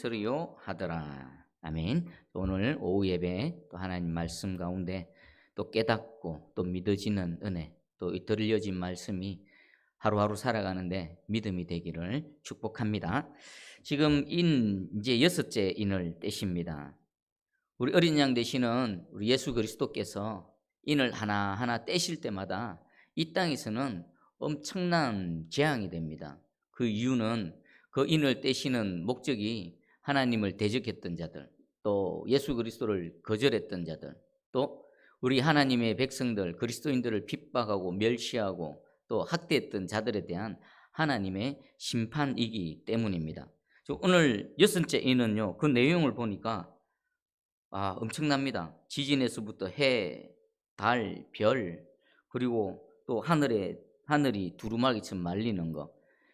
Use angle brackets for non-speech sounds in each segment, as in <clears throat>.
있으리요 하더라. 아멘. 오늘 오후 예배 또 하나님 말씀 가운데 또 깨닫고 또 믿어지는 은혜 또이 들려진 말씀이 하루하루 살아가는데 믿음이 되기를 축복합니다. 지금 인 이제 여섯째 인을 떼십니다. 우리 어린 양 되시는 우리 예수 그리스도께서 인을 하나하나 떼실 때마다 이 땅에서는 엄청난 재앙이 됩니다. 그 이유는 그 인을 떼시는 목적이 하나님을 대적했던 자들, 또 예수 그리스도를 거절했던 자들, 또 우리 하나님의 백성들, 그리스도인들을 핍박하고 멸시하고 또 학대했던 자들에 대한 하나님의 심판이기 때문입니다. 저 오늘 여섯째 인은요, 그 내용을 보니까 아, 엄청납니다. 지진에서부터 해, 달, 별, 그리고 또 하늘에, 하늘이 두루마기처럼 말리는 것.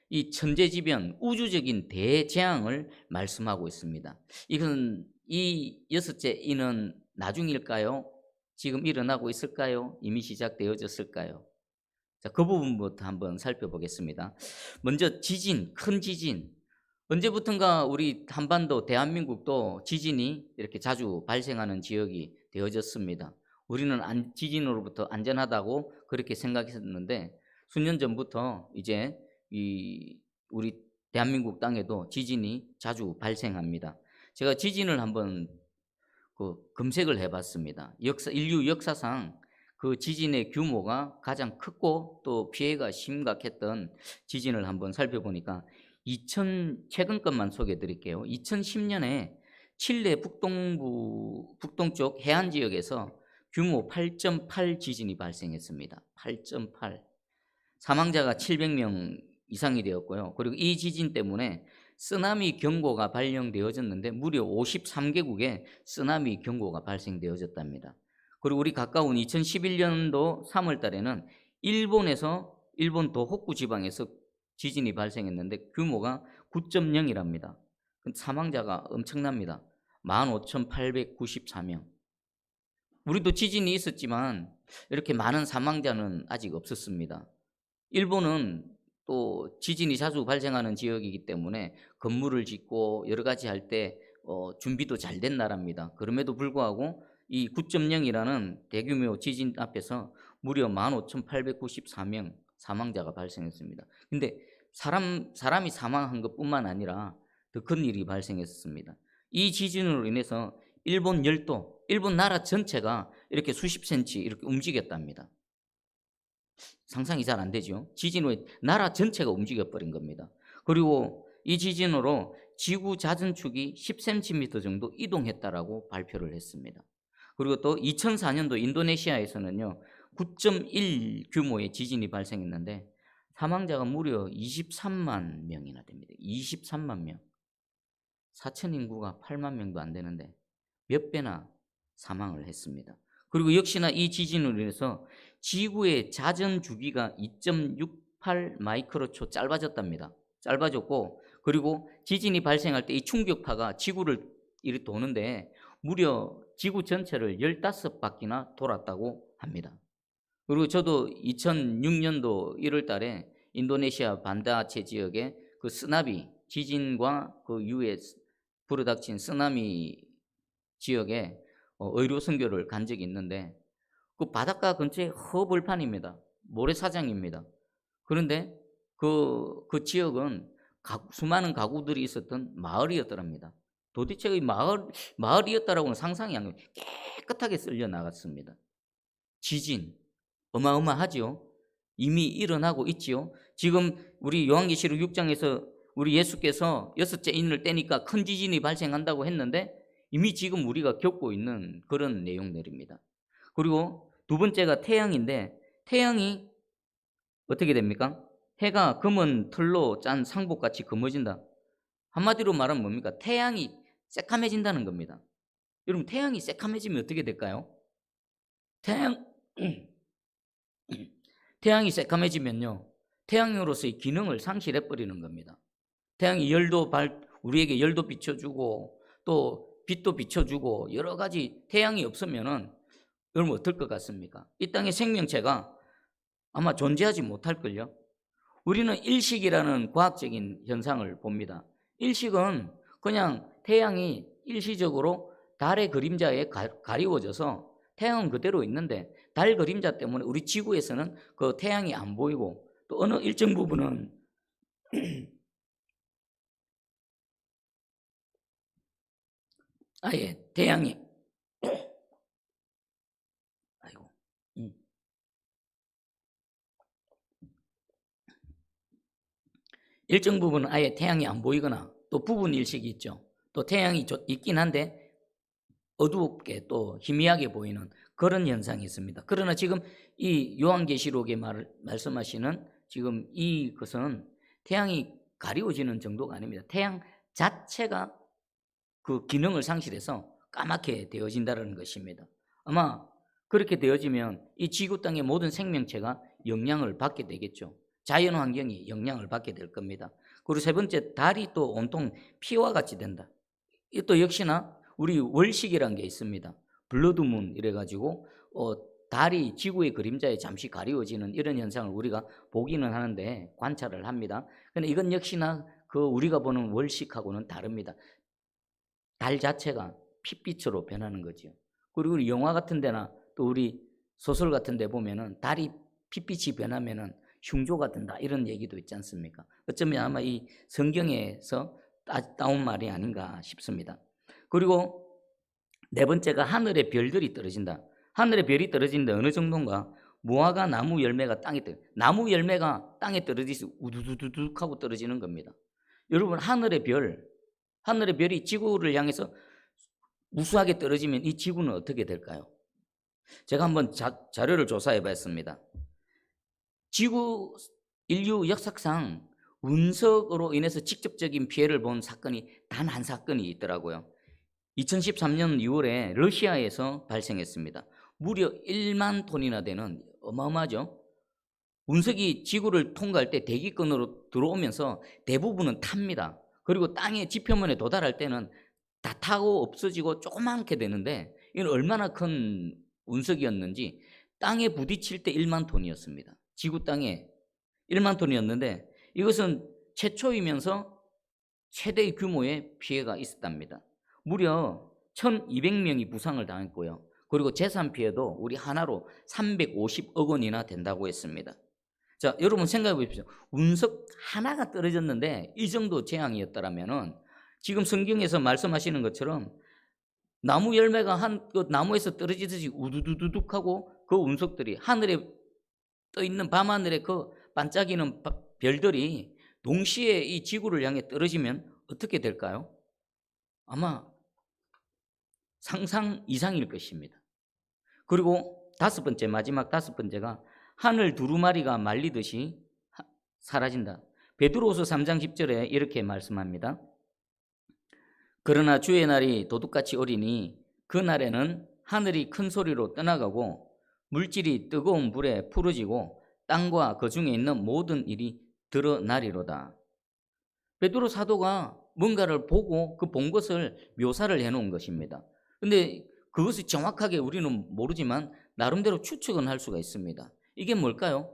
이 천재지변, 우주적인 대재앙을 말씀하고 있습니다. 이건 이 여섯째 인은 나중일까요? 지금 일어나고 있을까요? 이미 시작되어졌을까요? 자, 그 부분부터 한번 살펴보겠습니다. 먼저 지진, 큰 지진. 언제부턴가 우리 한반도, 대한민국도 지진이 이렇게 자주 발생하는 지역이 되어졌습니다. 우리는 안, 지진으로부터 안전하다고 그렇게 생각했었는데 수년 전부터 이제 이 우리 대한민국 땅에도 지진이 자주 발생합니다. 제가 지진을 한번 그 검색을 해봤습니다. 역사 인류 역사상 그 지진의 규모가 가장 크고 또 피해가 심각했던 지진을 한번 살펴보니까 2000 최근 것만 소개해 드릴게요. 2010년에 칠레 북동부 북동쪽 해안 지역에서 규모 8.8 지진이 발생했습니다. 8.8 사망자가 700명 이상이 되었고요. 그리고 이 지진 때문에 쓰나미 경고가 발령되어졌는데 무려 53개국에 쓰나미 경고가 발생되어졌답니다. 그리고 우리 가까운 2011년도 3월 달에는 일본에서 일본 도호쿠 지방에서 지진이 발생했는데 규모가 9.0이랍니다. 사망자가 엄청납니다. 15,894명. 우리도 지진이 있었지만 이렇게 많은 사망자는 아직 없었습니다. 일본은 또 지진이 자주 발생하는 지역이기 때문에 건물을 짓고 여러 가지 할때 어, 준비도 잘 된 나라입니다. 그럼에도 불구하고 이 9.0이라는 대규모 지진 앞에서 무려 15,894명 사망자가 발생했습니다. 근데 사람 사람이 사망한 것뿐만 아니라 더 큰 일이 발생했습니다. 이 지진으로 인해서 일본 열도, 일본 나라 전체가 이렇게 수십 센치 이렇게 움직였답니다. 상상이 잘 안 되죠. 지진으로 나라 전체가 움직여 버린 겁니다. 그리고 이 지진으로 지구 자전축이 10cm 정도 이동했다라고 발표를 했습니다. 그리고 또 2004년도 인도네시아에서는요. 9.1 규모의 지진이 발생했는데 사망자가 무려 23만 명이나 됩니다. 23만 명. 사천 인구가 8만 명도 안 되는데 몇 배나 사망을 했습니다. 그리고 역시나 이 지진으로 인해서 지구의 자전 주기가 2.68 마이크로초 짧아졌답니다. 짧아졌고 그리고 지진이 발생할 때 이 충격파가 지구를 이렇게 도는데 무려 지구 전체를 15바퀴나 돌았다고 합니다. 그리고 저도 2006년도 1월 달에 인도네시아 반다아체 지역에 그 쓰나미 지진과 그 이후에 불어닥친 쓰나미 지역에 어, 의료 선교를 간 적이 있는데 그 바닷가 근처에 허벌판입니다. 모래사장입니다. 그런데 그, 그 지역은 수많은 가구들이 있었던 마을이었더랍니다. 도대체 이 마을, 마을이었다라고는 상상이 안 돼요. 깨끗하게 쓸려 나갔습니다. 지진, 어마어마하지요. 이미 일어나고 있지요. 지금 우리 요한계시록 6장에서 우리 예수께서 여섯째 인을 떼니까 큰 지진이 발생한다고 했는데 이미 지금 우리가 겪고 있는 그런 내용들입니다. 그리고 두 번째가 태양인데 태양이 어떻게 됩니까? 해가 검은 털로 짠 상복같이 검어진다. 한마디로 말하면 뭡니까? 태양이 새카매진다는 겁니다. 여러분 태양이 새카매지면 어떻게 될까요? 태양 <clears throat> 태양이 새카매지면요. 태양으로서의 기능을 상실해 버리는 겁니다. 태양이 열도 발 우리에게 열도 비춰주고 또 빛도 비춰주고 여러 가지 태양이 없으면은 여러분 어떨 것 같습니까? 이 땅의 생명체가 아마 존재하지 못할걸요? 우리는 일식이라는 과학적인 현상을 봅니다. 일식은 그냥 태양이 일시적으로 달의 그림자에 가, 가리워져서 태양은 그대로 있는데 달 그림자 때문에 우리 지구에서는 그 태양이 안 보이고 또 어느 일정 부분은 <clears throat> 아예 태양이 아이고 음. 일정 부분은 아예 태양이 안 보이거나 또 부분 일식이 있죠. 또 태양이 조- 있긴 한데 어둡게 또 희미하게 보이는 그런 현상이 있습니다. 그러나 지금 이 요한계시록에 말, 말씀하시는 지금 이 것은 태양이 가리워지는 정도가 아닙니다. 태양 자체가 그 기능을 상실해서 까맣게 되어진다는 것입니다. 아마 그렇게 되어지면 이 지구 땅의 모든 생명체가 영향을 받게 되겠죠. 자연 환경이 영향을 받게 될 겁니다. 그리고 세 번째 달이 또 온통 피와 같이 된다. 이또 역시나 우리 월식이라는 게 있습니다. 블러드문 이래가지고 어, 달이 지구의 그림자에 잠시 가리워지는 이런 현상을 우리가 보기는 하는데 관찰을 합니다. 근데 이건 역시나 그 우리가 보는 월식하고는 다릅니다. 달 자체가 핏빛으로 변하는 거죠. 그리고 영화 같은 데나 또 우리 소설 같은 데 보면은 달이 핏빛이 변하면은 흉조가 된다 이런 얘기도 있지 않습니까? 어쩌면 아마 이 성경에서 따, 따온 말이 아닌가 싶습니다. 그리고 네 번째가 하늘에 별들이 떨어진다. 하늘에 별이 떨어지는데 어느 정도인가? 무화과 나무 열매가 땅에 떨 나무 열매가 땅에 떨어지서 우두두두둑 하고 떨어지는 겁니다. 여러분 하늘의 별, 하늘의 별이 지구를 향해서 우수하게 떨어지면 이 지구는 어떻게 될까요? 제가 한번 자, 자료를 조사해 봤습니다. 지구 인류 역사상 운석으로 인해서 직접적인 피해를 본 사건이 단 한 사건이 있더라고요. 2013년 6월에 러시아에서 발생했습니다. 무려 1만 톤이나 되는 어마어마하죠. 운석이 지구를 통과할 때 대기권으로 들어오면서 대부분은 탑니다. 그리고 땅의 지표면에 도달할 때는 다 타고 없어지고 조그맣게 되는데 이건 얼마나 큰 운석이었는지 땅에 부딪힐 때 1만 톤이었습니다. 지구 땅에 1만 톤이었는데 이것은 최초이면서 최대의 규모의 피해가 있었답니다. 무려 1200명이 부상을 당했고요. 그리고 재산 피해도 우리 하나로 350억 원이나 된다고 했습니다. 자, 여러분 생각해 보십시오. 운석 하나가 떨어졌는데 이 정도 재앙이었다라면은 지금 성경에서 말씀하시는 것처럼 나무 열매가 한 그 나무에서 떨어지듯이 우두두두둑 하고 그 운석들이 하늘에 떠 있는 밤하늘에 그 반짝이는 바- 별들이 동시에 이 지구를 향해 떨어지면 어떻게 될까요? 아마 상상 이상일 것입니다. 그리고 다섯 번째 마지막 다섯 번째가 하늘 두루마리가 말리듯이 하- 사라진다. 베드로서 3장 10절에 이렇게 말씀합니다. 그러나 주의 날이 도둑같이 오리니 그 날에는 하늘이 큰 소리로 떠나가고 물질이 뜨거운 불에 풀어지고 땅과 그 중에 있는 모든 일이 드러나리로다. 베드로 사도가 뭔가를 보고 그 본 것을 묘사를 해 놓은 것입니다. 근데 그것이 정확하게 우리는 모르지만 나름대로 추측은 할 수가 있습니다. 이게 뭘까요?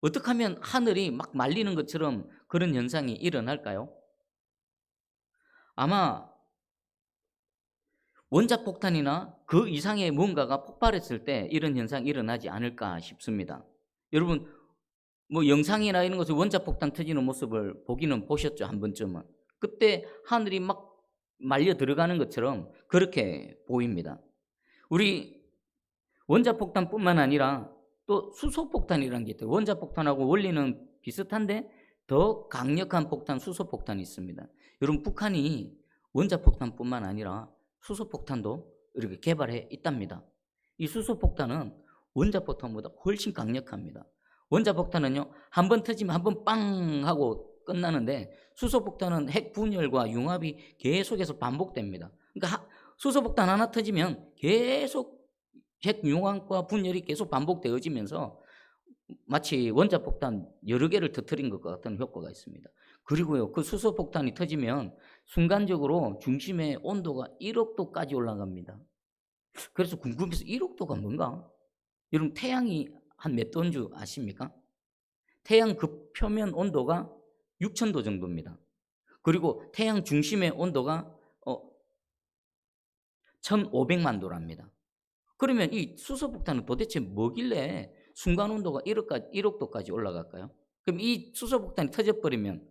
어떻게 하면 하늘이 막 말리는 것처럼 그런 현상이 일어날까요? 아마 원자폭탄이나 그 이상의 뭔가가 폭발했을 때 이런 현상이 일어나지 않을까 싶습니다. 여러분, 뭐 영상이나 이런 것을 원자폭탄 터지는 모습을 보기는 보셨죠, 한 번쯤은. 그때 하늘이 막 말려 들어가는 것처럼 그렇게 보입니다. 우리 원자폭탄뿐만 아니라 또 수소폭탄이라는 게 있어요. 원자폭탄하고 원리는 비슷한데 더 강력한 폭탄, 수소폭탄이 있습니다. 여러분, 북한이 원자폭탄뿐만 아니라 수소폭탄도 이렇게 개발해 있답니다. 이 수소폭탄은 원자폭탄보다 훨씬 강력합니다. 원자폭탄은요, 한 번 터지면 한 번 빵 하고 끝나는데 수소폭탄은 핵 분열과 융합이 계속해서 반복됩니다. 그러니까 하- 수소폭탄 하나 터지면 계속 핵 융합과 분열이 계속 반복되어지면서 마치 원자폭탄 여러 개를 터뜨린 것 같은 효과가 있습니다. 그리고요, 그 수소폭탄이 터지면 순간적으로 중심의 온도가 1억 도까지 올라갑니다. 그래서 궁금해서 1억 도가 뭔가? 여러분 태양이 한 몇 도인 줄 아십니까? 태양 그 표면 온도가 6천 도 정도입니다. 그리고 태양 중심의 온도가 어, 1,500만 도랍니다. 그러면 이 수소폭탄은 도대체 뭐길래 순간 온도가 1억까지, 1억 도까지 올라갈까요? 그럼 이 수소폭탄이 터져버리면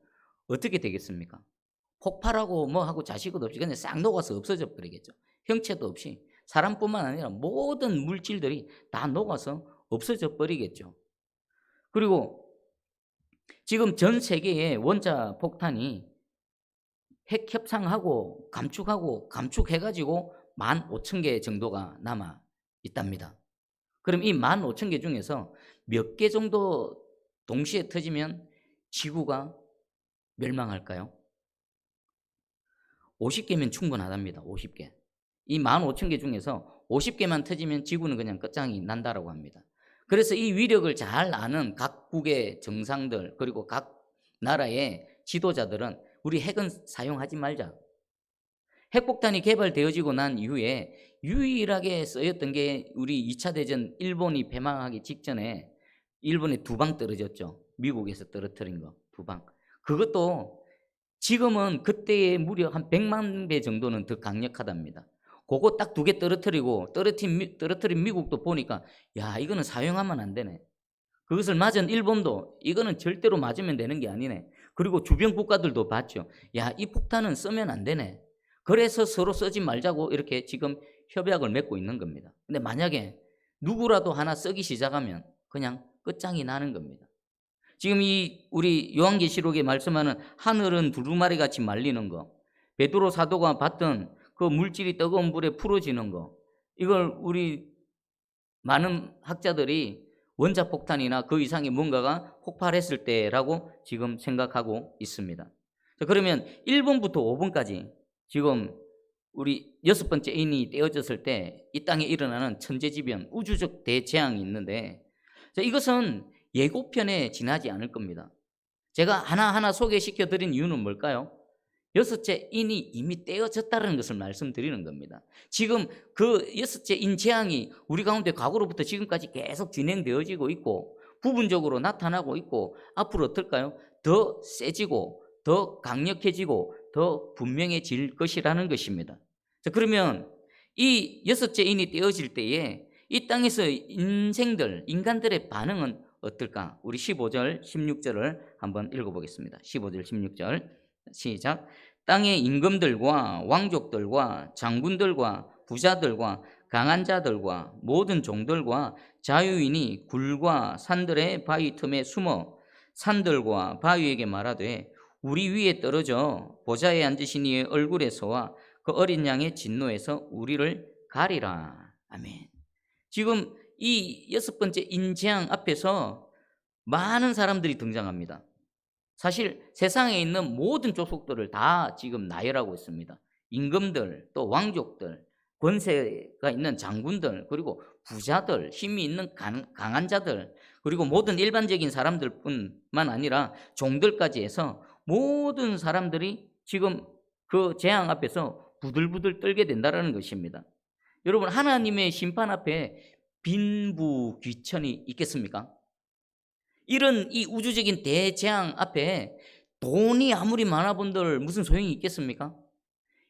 어떻게 되겠습니까? 폭발하고 뭐 하고 자식도 없이 그냥 싹 녹아서 없어져 버리겠죠. 형체도 없이 사람뿐만 아니라 모든 물질들이 다 녹아서 없어져 버리겠죠. 그리고 지금 전 세계의 원자 폭탄이 핵 협상하고 감축하고 감축해가지고 15,000개 정도가 남아 있답니다. 그럼 이 15,000개 중에서 몇 개 정도 동시에 터지면 지구가 멸망할까요? 50개면 충분하답니다. 50개. 이 15,000개 중에서 50개만 터지면 지구는 그냥 끝장이 난다라고 합니다. 그래서 이 위력을 잘 아는 각국의 정상들 그리고 각 나라의 지도자들은 우리 핵은 사용하지 말자. 핵폭탄이 개발되어지고 난 이후에 유일하게 쓰였던 게 우리 2차 대전 일본이 패망하기 직전에 일본에 두 방 떨어졌죠. 미국에서 떨어뜨린 거 두 방. 그것도 지금은 그때의 무려 한 100만 배 정도는 더 강력하답니다. 그거 딱 두 개 떨어뜨리고 떨어뜨린, 미- 떨어뜨린 미국도 보니까 야 이거는 사용하면 안 되네. 그것을 맞은 일본도 이거는 절대로 맞으면 되는 게 아니네. 그리고 주변 국가들도 봤죠. 야 이 폭탄은 쓰면 안 되네. 그래서 서로 쓰지 말자고 이렇게 지금 협약을 맺고 있는 겁니다. 근데 만약에 누구라도 하나 쓰기 시작하면 그냥 끝장이 나는 겁니다. 지금 이 우리 요한계시록에 말씀하는 하늘은 두루마리 같이 말리는 거, 베드로 사도가 봤던 그 물질이 뜨거운 불에 풀어지는 거, 이걸 우리 많은 학자들이 원자 폭탄이나 그 이상의 뭔가가 폭발했을 때라고 지금 생각하고 있습니다. 자, 그러면 1번부터 5번까지 지금 우리 여섯 번째 인이 떼어졌을 때 이 땅에 일어나는 천재지변, 우주적 대재앙이 있는데 자, 이것은 예고편에 지나지 않을 겁니다. 제가 하나하나 소개시켜 드린 이유는 뭘까요? 여섯째 인이 이미 떼어졌다는 것을 말씀드리는 겁니다. 지금 그 여섯째 인 재앙이 우리 가운데 과거로부터 지금까지 계속 진행되어지고 있고 부분적으로 나타나고 있고 앞으로 어떨까요? 더 세지고 더 강력해지고 더 분명해질 것이라는 것입니다. 자, 그러면 이 여섯째 인이 떼어질 때에 이 땅에서 인생들, 인간들의 반응은 어떨까? 우리 15절, 16절을 한번 읽어보겠습니다. 15절, 16절 시작. 땅의 임금들과 왕족들과 장군들과 부자들과 강한 자들과 모든 종들과 자유인이 굴과 산들의 바위 틈에 숨어 산들과 바위에게 말하되 우리 위에 떨어져 보좌에 앉으신 이의 얼굴에서와 그 어린 양의 진노에서 우리를 가리라. 아멘. 지금 이 여섯 번째 인재앙 앞에서 많은 사람들이 등장합니다. 사실 세상에 있는 모든 족속들을 다 지금 나열하고 있습니다. 임금들, 또 왕족들, 권세가 있는 장군들, 그리고 부자들, 힘이 있는 강- 강한 자들, 그리고 모든 일반적인 사람들 뿐만 아니라 종들까지 해서 모든 사람들이 지금 그 재앙 앞에서 부들부들 떨게 된다는 것입니다. 여러분, 하나님의 심판 앞에 빈부 귀천이 있겠습니까? 이런 이 우주적인 대재앙 앞에 돈이 아무리 많아 본들 무슨 소용이 있겠습니까?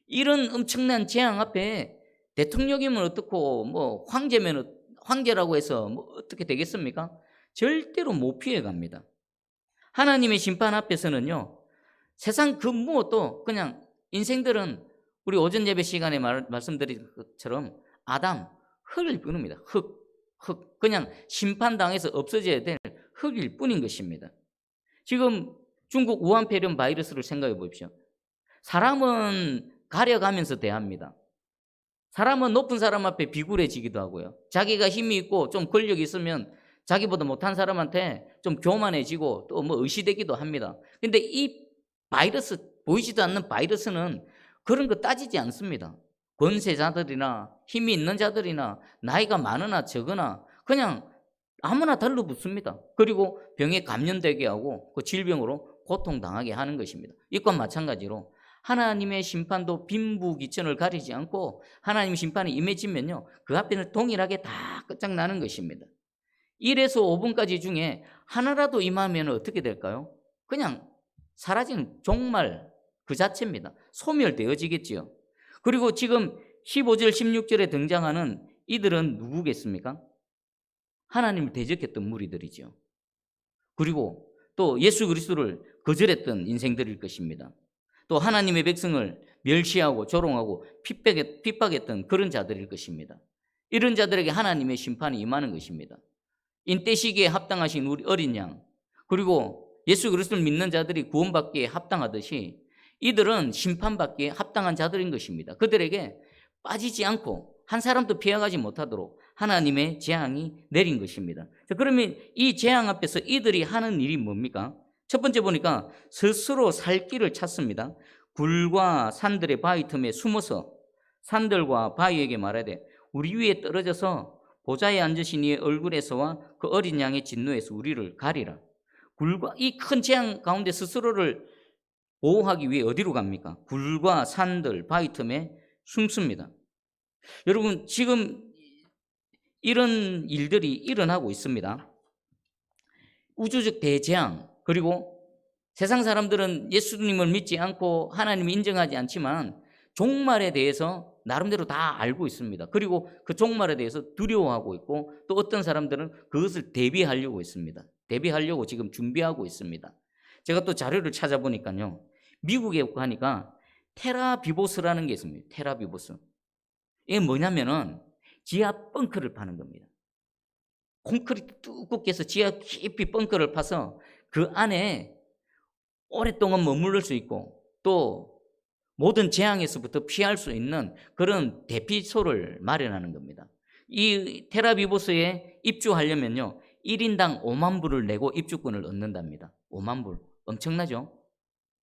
이런 엄청난 재앙 앞에 대통령이면 어떻고 뭐 황제면 어- 황제라고 해서 뭐 어떻게 되겠습니까? 절대로 못 피해 갑니다. 하나님의 심판 앞에서는요. 세상 그 무엇도 그냥 인생들은 우리 오전 예배 시간에 말, 말씀드린 것처럼 아담 흙일 뿐입니다. 흙, 흙. 그냥 심판당해서 없어져야 될 흙일 뿐인 것입니다. 지금 중국 우한폐렴 바이러스를 생각해 보십시오. 사람은 가려가면서 대합니다. 사람은 높은 사람 앞에 비굴해지기도 하고요. 자기가 힘이 있고 좀 권력이 있으면 자기보다 못한 사람한테 좀 교만해지고 또 뭐 의시되기도 합니다. 근데 이 바이러스, 보이지도 않는 바이러스는 그런 거 따지지 않습니다. 권세자들이나 힘이 있는 자들이나 나이가 많으나 적으나 그냥 아무나 달라붙습니다. 그리고 병에 감염되게 하고 그 질병으로 고통당하게 하는 것입니다. 이과 마찬가지로 하나님의 심판도 빈부귀천을 가리지 않고 하나님 심판이 임해지면요. 그 앞에는 동일하게 다 끝장나는 것입니다. 1에서 5분까지 중에 하나라도 임하면 어떻게 될까요? 그냥 사라지는 종말 그 자체입니다. 소멸되어지겠지요. 그리고 지금 15절 16절에 등장하는 이들은 누구겠습니까? 하나님을 대적했던 무리들이죠. 그리고 또 예수 그리스도를 거절했던 인생들일 것입니다. 또 하나님의 백성을 멸시하고 조롱하고 핍박했, 핍박했던 그런 자들일 것입니다. 이런 자들에게 하나님의 심판이 임하는 것입니다. 인때 시기에 합당하신 우리 어린 양 그리고 예수 그리스도를 믿는 자들이 구원받기에 합당하듯이 이들은 심판받기에 합당한 자들인 것입니다. 그들에게 빠지지 않고 한 사람도 피해가지 못하도록 하나님의 재앙이 내린 것입니다. 자, 그러면 이 재앙 앞에서 이들이 하는 일이 뭡니까? 첫 번째 보니까 스스로 살 길을 찾습니다. 굴과 산들의 바위 틈에 숨어서 산들과 바위에게 말하되 우리 위에 떨어져서 보좌에 앉으신 이의 얼굴에서와 그 어린 양의 진노에서 우리를 가리라. 굴과 이 큰 재앙 가운데 스스로를 보호하기 위해 어디로 갑니까? 굴과 산들, 바위 틈에 숨습니다. 여러분, 지금 이런 일들이 일어나고 있습니다. 우주적 대재앙, 그리고 세상 사람들은 예수님을 믿지 않고 하나님을 인정하지 않지만 종말에 대해서 나름대로 다 알고 있습니다. 그리고 그 종말에 대해서 두려워하고 있고 또 어떤 사람들은 그것을 대비하려고 있습니다. 대비하려고 지금 준비하고 있습니다. 제가 또 자료를 찾아보니까요. 미국에 가니까 테라비보스라는 게 있습니다. 테라비보스. 이게 뭐냐면은 지하 벙커를 파는 겁니다. 콘크리트 두껍게 해서 지하 깊이 벙커를 파서 그 안에 오랫동안 머무를 수 있고 또 모든 재앙에서부터 피할 수 있는 그런 대피소를 마련하는 겁니다. 이 테라비보스에 입주하려면요. 1인당 5만 불을 내고 입주권을 얻는답니다. 5만 불. 엄청나죠?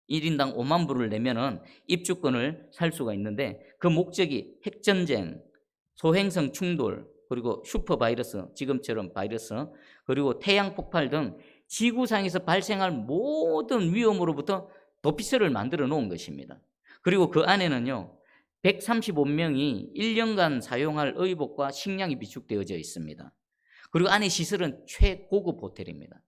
1인당 5만 불을 내면은 입주권을 살 수가 있는데 그 목적이 핵전쟁, 소행성 충돌, 그리고 슈퍼 바이러스, 지금처럼 바이러스, 그리고 태양 폭발 등 지구상에서 발생할 모든 위험으로부터 도피처를 만들어 놓은 것입니다. 그리고 그 안에는요, 135명이 1년간 사용할 의복과 식량이 비축되어져 있습니다. 그리고 안에 시설은 최고급 호텔입니다.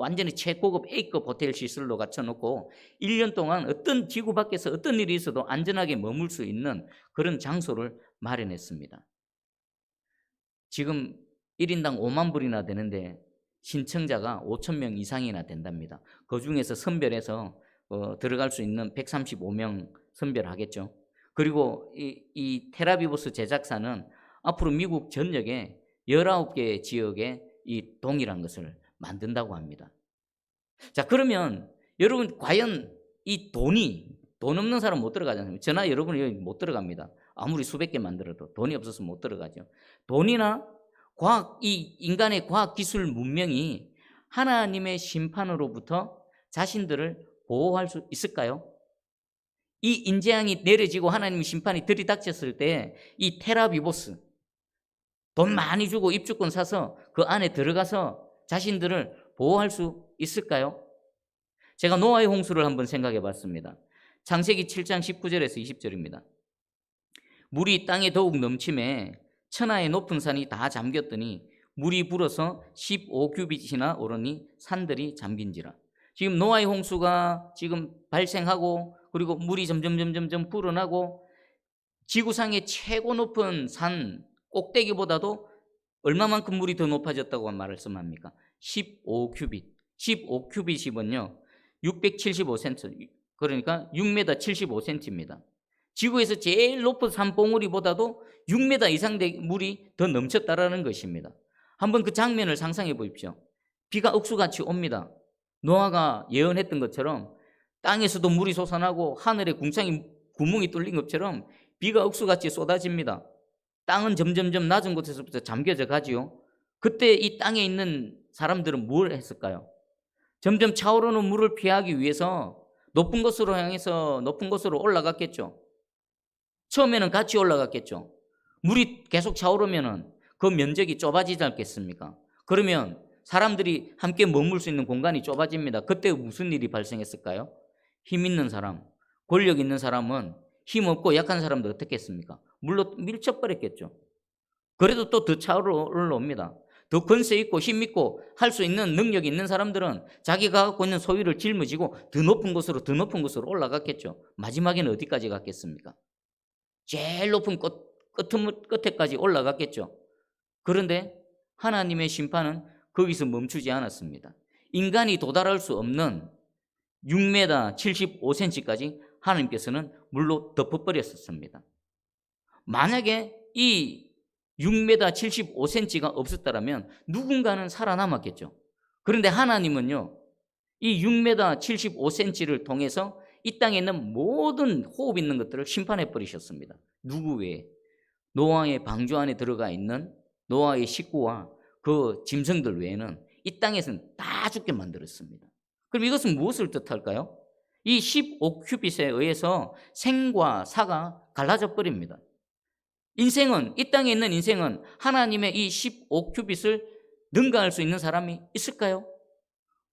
완전히 최고급 A급 호텔 시설로 갖춰놓고 1년 동안 어떤 지구 밖에서 어떤 일이 있어도 안전하게 머물 수 있는 그런 장소를 마련했습니다. 지금 1인당 5만 불이나 되는데 신청자가 5천 명 이상이나 된답니다. 그 중에서 선별해서 어, 들어갈 수 있는 135명 선별하겠죠. 그리고 이, 이 테라비보스 제작사는 앞으로 미국 전역에 19개 지역에 이 동일한 것을 만든다고 합니다. 자, 그러면 여러분 과연 이 돈이 돈 없는 사람 못 들어가지 않습니까? 저나 여러분이 여기 못 들어갑니다. 아무리 수백 개 만들어도 돈이 없어서 못 들어가죠. 돈이나 과학, 이 인간의 과학 기술 문명이 하나님의 심판으로부터 자신들을 보호할 수 있을까요? 이 인재앙이 내려지고 하나님의 심판이 들이닥쳤을 때 이 테라비보스 돈 많이 주고 입주권 사서 그 안에 들어가서 자신들을 보호할 수 있을까요? 제가 노아의 홍수를 한번 생각해 봤습니다. 창세기 7장 19절에서 20절입니다. 물이 땅에 더욱 넘침에 천하의 높은 산이 다 잠겼더니 물이 불어서 15규빗이나 오르니 산들이 잠긴지라. 지금 노아의 홍수가 지금 발생하고 그리고 물이 점점 점점 점 불어나고 지구상의 최고 높은 산 꼭대기보다도 얼마만큼 물이 더 높아졌다고 말씀합니까? 15규빗. 15규빗이면요. 675cm. 그러니까 6m 75cm입니다. 지구에서 제일 높은 산봉우리보다도 6m 이상 된 물이 더 넘쳤다라는 것입니다. 한번 그 장면을 상상해 보십시오. 비가 억수같이 옵니다. 노아가 예언했던 것처럼 땅에서도 물이 솟아나고 하늘에 궁창이 구멍이 뚫린 것처럼 비가 억수같이 쏟아집니다. 땅은 점점점 낮은 곳에서부터 잠겨져 가지요. 그때 이 땅에 있는 사람들은 뭘 했을까요? 점점 차오르는 물을 피하기 위해서 높은 곳으로 향해서 높은 곳으로 올라갔겠죠. 처음에는 같이 올라갔겠죠. 물이 계속 차오르면은 그 면적이 좁아지지 않겠습니까? 그러면 사람들이 함께 머물 수 있는 공간이 좁아집니다. 그때 무슨 일이 발생했을까요? 힘 있는 사람, 권력 있는 사람은 힘 없고 약한 사람들 어떻게 했습니까? 물로 밀쳐버렸겠죠. 그래도 또 더 차오르 옵니다. 더 권세 있고 힘 있고 할 수 있는 능력이 있는 사람들은 자기가 갖고 있는 소유를 짊어지고 더 높은 곳으로 더 높은 곳으로 올라갔겠죠. 마지막에는 어디까지 갔겠습니까? 제일 높은 끝, 끝, 끝에까지 올라갔겠죠. 그런데 하나님의 심판은 거기서 멈추지 않았습니다. 인간이 도달할 수 없는 6m 75cm까지 하나님께서는 물로 덮어버렸었습니다. 만약에 이 6m 75cm가 없었다면 누군가는 살아남았겠죠. 그런데 하나님은요, 이 6m 75cm를 통해서 이 땅에 있는 모든 호흡 있는 것들을 심판해 버리셨습니다. 누구 외에? 노아의 방주 안에 들어가 있는 노아의 식구와 그 짐승들 외에는 이 땅에서는 다 죽게 만들었습니다. 그럼 이것은 무엇을 뜻할까요? 이 15큐빗에 의해서 생과 사가 갈라져 버립니다. 인생은 이 땅에 있는 인생은 하나님의 이 15큐빗을 능가할 수 있는 사람이 있을까요?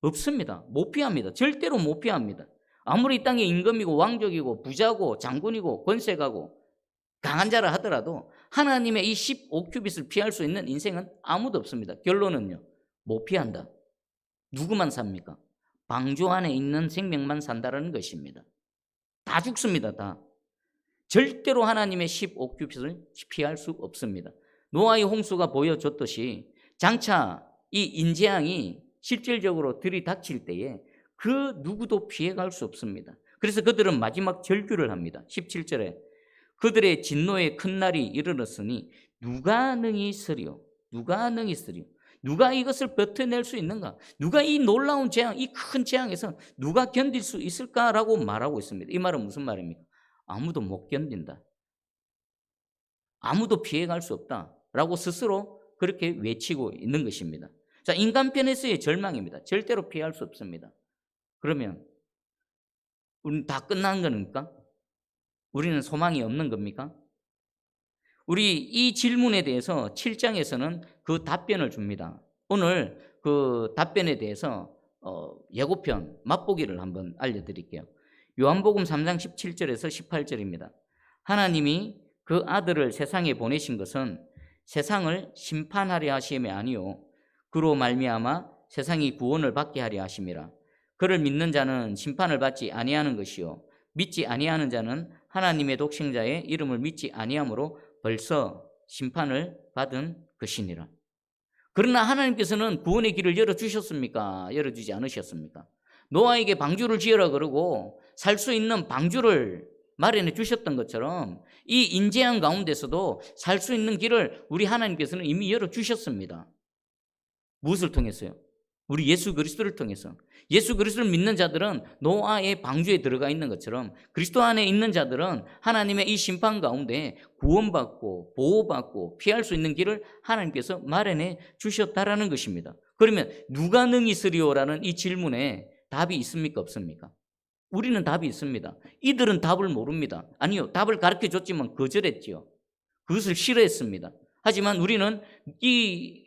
없습니다. 못 피합니다. 절대로 못 피합니다. 아무리 이 땅에 임금이고 왕족이고 부자고 장군이고 권세가고 강한 자라 하더라도 하나님의 이 15큐빗을 피할 수 있는 인생은 아무도 없습니다. 결론은요. 못 피한다. 누구만 삽니까? 방주 안에 있는 생명만 산다라는 것입니다. 다 죽습니다. 다. 절대로 하나님의 15큐빗을 피할 수 없습니다. 노아의 홍수가 보여줬듯이 장차 이 인재앙이 실질적으로 들이닥칠 때에 그 누구도 피해갈 수 없습니다. 그래서 그들은 마지막 절규를 합니다. 17절에 그들의 진노의 큰 날이 이르렀으니 누가 능히 서리요? 누가 능히 서리요? 누가 이것을 버텨낼 수 있는가? 누가 이 놀라운 재앙, 이 큰 재앙에서 누가 견딜 수 있을까라고 말하고 있습니다. 이 말은 무슨 말입니까? 아무도 못 견딘다. 아무도 피해갈 수 없다 라고 스스로 그렇게 외치고 있는 것입니다. 자, 인간 편에서의 절망입니다. 절대로 피할 수 없습니다. 그러면 우리는 다 끝난 겁니까? 우리는 소망이 없는 겁니까? 우리 이 질문에 대해서 7장에서는 그 답변을 줍니다. 오늘 그 답변에 대해서 어, 예고편 맛보기를 한번 알려드릴게요. 요한복음 3장 17절에서 18절입니다. 하나님이 그 아들을 세상에 보내신 것은 세상을 심판하려 하심이 아니요 그로 말미암아 세상이 구원을 받게 하려 하심이라. 그를 믿는 자는 심판을 받지 아니하는 것이요 믿지 아니하는 자는 하나님의 독생자의 이름을 믿지 아니하므로 벌써 심판을 받은 것이니라. 그러나 하나님께서는 구원의 길을 열어 주셨습니까? 열어 주지 않으셨습니까? 노아에게 방주를 지어라 그러고 살 수 있는 방주를 마련해 주셨던 것처럼 이 인재한 가운데서도 살 수 있는 길을 우리 하나님께서는 이미 열어 주셨습니다. 무엇을 통해서요? 우리 예수 그리스도를 통해서 예수 그리스도를 믿는 자들은 노아의 방주에 들어가 있는 것처럼 그리스도 안에 있는 자들은 하나님의 이 심판 가운데 구원받고 보호받고 피할 수 있는 길을 하나님께서 마련해 주셨다라는 것입니다. 그러면 누가 능히 쓰리오라는 이 질문에 답이 있습니까 없습니까? 우리는 답이 있습니다. 이들은 답을 모릅니다. 아니요, 답을 가르쳐 줬지만 거절했지요. 그것을 싫어했습니다. 하지만 우리는 이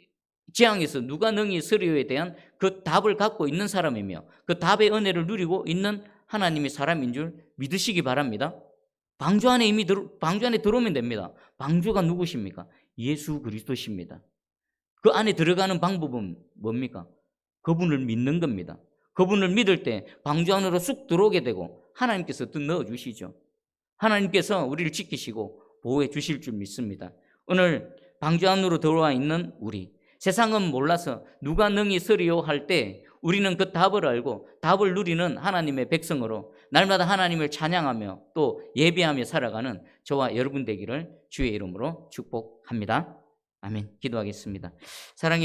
재앙에서 누가 능히 서리오에 대한 그 답을 갖고 있는 사람이며 그 답의 은혜를 누리고 있는 하나님의 사람인 줄 믿으시기 바랍니다. 방주 안에 이미 들어, 방주 안에 들어오면 됩니다. 방주가 누구십니까? 예수 그리스도십니다. 그 안에 들어가는 방법은 뭡니까? 그분을 믿는 겁니다. 그분을 믿을 때 방주 안으로 쑥 들어오게 되고 하나님께서 또 넣어 주시죠. 하나님께서 우리를 지키시고 보호해 주실 줄 믿습니다. 오늘 방주 안으로 들어와 있는 우리 세상은 몰라서 누가 능히 서리요 할 때 우리는 그 답을 알고 답을 누리는 하나님의 백성으로 날마다 하나님을 찬양하며 또 예배하며 살아가는 저와 여러분 되기를 주의 이름으로 축복합니다. 아멘. 기도하겠습니다. 사랑의